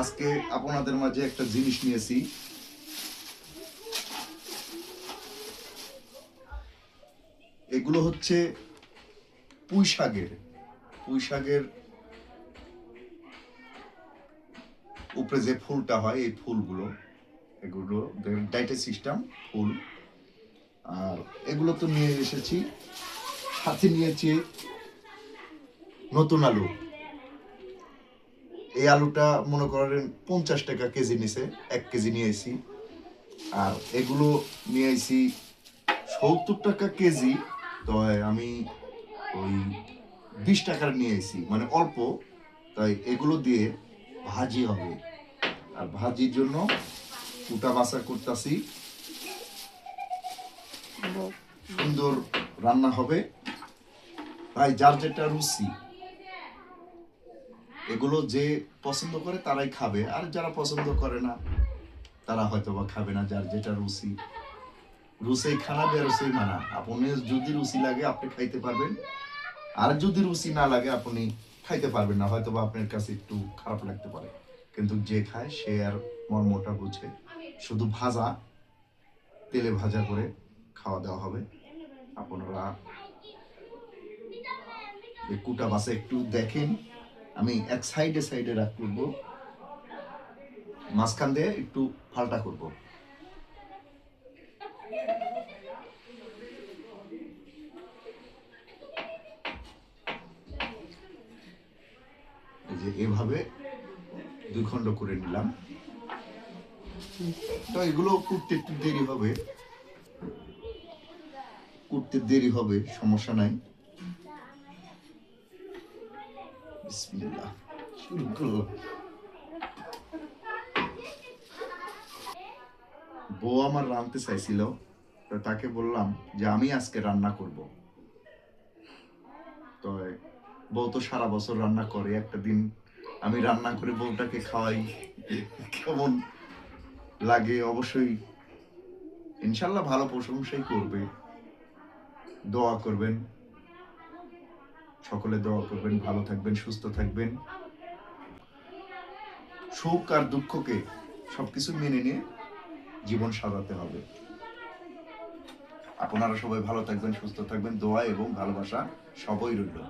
আজকে আপনাদের মাঝে একটা জিনিস নিয়েছি। এগুলো হচ্ছে পুঁই শাকের। পুঁই শাকের উপরে যে ফুলটা হয়, এই ফুলগুলো, এগুলো ডাইটে সিস্টেম, ফুল। আর এগুলো তো নিয়ে এসেছি, সাথে নিয়েছি নতুন আলু। এই আলুটা মনে করেন পঞ্চাশ টাকা কেজি নিছে, এক কেজি নিয়ে এসি আর এগুলো নিয়ে এসি সত্তর টাকা কেজি, তো আমি ওই বিশ টাকার নিয়ে এসি মানে অল্প, তাই এগুলো দিয়ে ভাজি হবে। আর ভাজির জন্য কুটা বাসা করতেছি। সুন্দর রান্না হবে। ভাই যার যেটা রুচি এগুলো যে পছন্দ করে তারাই খাবে। আর যারা পছন্দ করে না, তারা হয়তো বা খাবে না, যার যেটা রুচি। রুচি খানা বেরোসেই মানা। আপনি যদি রুচি লাগে, আপনি খাইতে পারবেন। আর যদি রুচি না লাগে, আপনি খাইতে পারবেন না। হয়তো বা আপনার কাছে একটু খারাপ লাগতে পারে। কিন্তু যে খায়, সে আর মর্মটা বুঝে। শুধু ভাজা, তেলে ভাজা করে খাওয়া দাওয়া হবে। আপনারা কুটা বাসে একটু দেখেন। আমি এক সাইডে সাইডে রাখ করব, মাঝখান দিয়ে একটু ফাল্টা করব। যে এভাবে দুই খণ্ড করে নিলাম। তো এগুলো কুটতে একটু দেরি হবে। কুটতে দেরি হবে, সমস্যা নাই। বউ আমার রাঁধতে চাইছিল, তো তাকে বললাম যে আমি আজকে রান্না করব। তো বউ তো সারা বছর রান্না করে, একটা দিন আমি রান্না করে বউটাকে খাওয়াই। কেমন লাগে? অবশ্যই ইনশাল্লাহ ভালো প্রশংসাই করবে। দোয়া করবেন। সকলে দোয়া করবেন, ভালো থাকবেন, সুস্থ থাকবেন। সুখ আর দুঃখকে সবকিছু মেনে নিয়ে জীবন সাজাতে হবে। আপনারা সবাই ভালো থাকবেন, সুস্থ থাকবেন, দোয়া এবং ভালোবাসা সবই রইল।